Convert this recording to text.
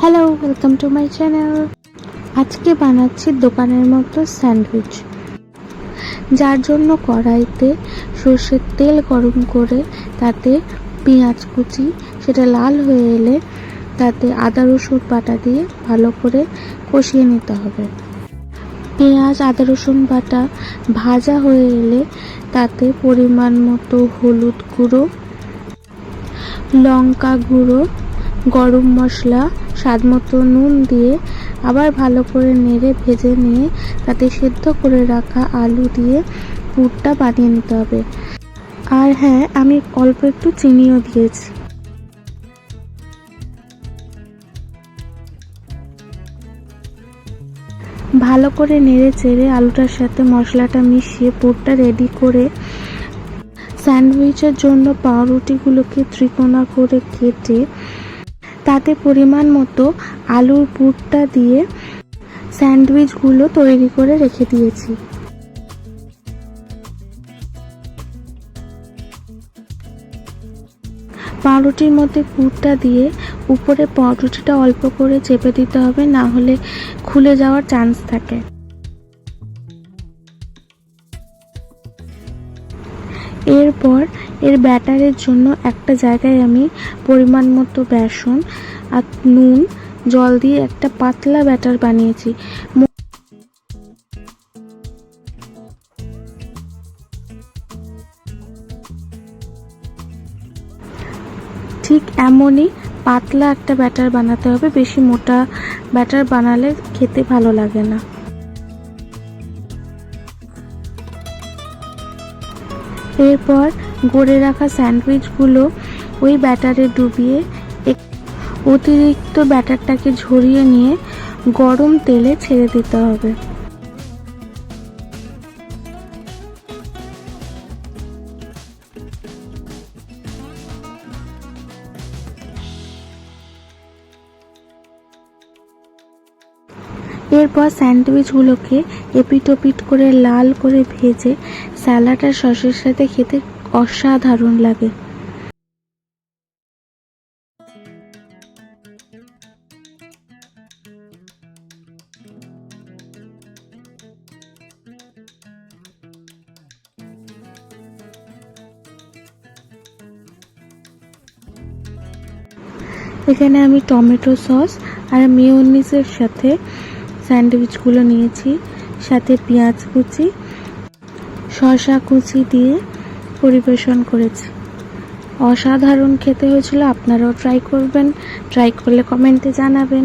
Hello welcome to my channel আজকে বানাচ্ছি দোকানের মতো স্যান্ডউইচ। যার জন্য কড়াইতে সর্ষের তেল গরম করে তাতে পেঁয়াজ কুচি, সেটা লাল হয়ে এলে তাতে আদা, রসুন বাটা দিয়ে ভালো করে কষিয়ে নিতে হবে। পেঁয়াজ, আদা, রসুন বাটা ভাজা হয়ে এলে তাতে পরিমাণ মতো হলুদ গুঁড়ো, লঙ্কা গুঁড়ো গরম মশলা, স্বাদ মতো নুন দিয়ে আবার ভালো করে নেড়ে ভেজে নিয়ে তাতে সেদ্ধ করে রাখা আলু দিয়ে পুরটা বানিয়ে নিতে হবে। আর হ্যাঁ আমি অল্প একটু চিনিও দিয়েছি। ভালো করে নেড়ে চেড়ে আলুটার সাথে মশলাটা মিশিয়ে পুরটা রেডি করে স্যান্ডউইচের জন্য পাউরুটিগুলোকে ত্রিকোণা করে কেটে তাতে পরিমাণ মতো আলুর পুরটা দিয়ে স্যান্ডউইচগুলো তৈরি করে রেখে দিয়েছি। পাউরুটির মধ্যে পুরটা দিয়ে উপরে পাউরুটিটা অল্প করে চেপে দিতে হবে, না হলে খুলে যাওয়ার চান্স থাকে। এরপর এর ব্যাটারের জন্য একটা জায়গায় আমি পরিমাণ মতো বেসন আর নুন, জল দিয়ে একটা পাতলা ব্যাটার বানিয়েছি। ঠিক এমনই পাতলা একটা ব্যাটার বানাতে হবে, বেশি মোটা ব্যাটার বানালে খেতে ভালো লাগে না। এরপর গড়ে রাখা স্যান্ডউইচগুলো ওই ব্যাটারে ডুবিয়ে অতিরিক্ত ব্যাটারটাকে ঝরিয়ে নিয়ে গরম তেলে ছেড়ে দিতে হবে। এরপর স্যান্ডউইচগুলোকে এপিটোপিট করে লাল করে ভেজে স্যালাড আর সসের সাথে খেতে অসাধারণ লাগে। এখানে আমি টমেটো সস আর মেয়োনিজের সাথে স্যান্ডউইচগুলো নিয়েছি, সাথে পেঁয়াজ কুচি, শসা কুচি দিয়ে পরিবেশন করেছি। অসাধারণ খেতে হয়েছিল, আপনারাও ট্রাই করবেন ট্রাই করলে কমেন্টে জানাবেন।